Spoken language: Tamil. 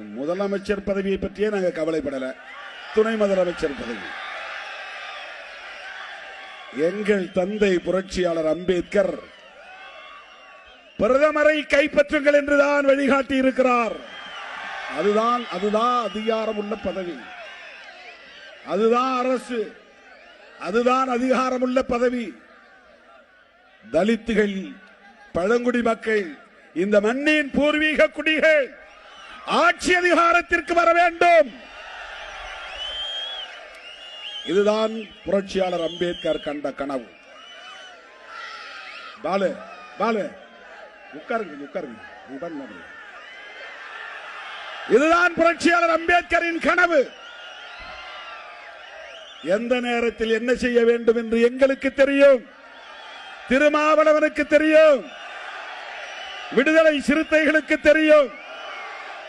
முதலமைச்சர் பதவியை பற்றியே நாங்கள் கவலைப்படல. துணை முதலமைச்சர் பதவி. எங்கள் தந்தை புரட்சியாளர் அம்பேத்கர் பிரதமரை கைப்பற்றுங்கள் என்றுதான் வழிகாட்டி இருக்கிறார் அதுதான் அதுதான் அதிகாரம் உள்ள பதவி. அதுதான் அரசு. அதுதான் அதிகாரமுள்ள பதவி. தலித்துகள் பழங்குடி மக்கள் இந்த மண்ணின் பூர்வீக குடிகள் ஆட்சி அதிகாரத்திற்கு வர வேண்டும். இதுதான் புரட்சியாளர் அம்பேத்கர் கண்ட கனவு. பாலு பாலு. உட்காருங்க உட்காருங்க. இதுதான் புரட்சியாளர் அம்பேத்கரின் கனவு. எந்த நேரத்தில் என்ன செய்ய வேண்டும் என்று எங்களுக்கு தெரியும். திருமாவளவனுக்கு தெரியும். விடுதலை சிறுத்தைகளுக்கு தெரியும்.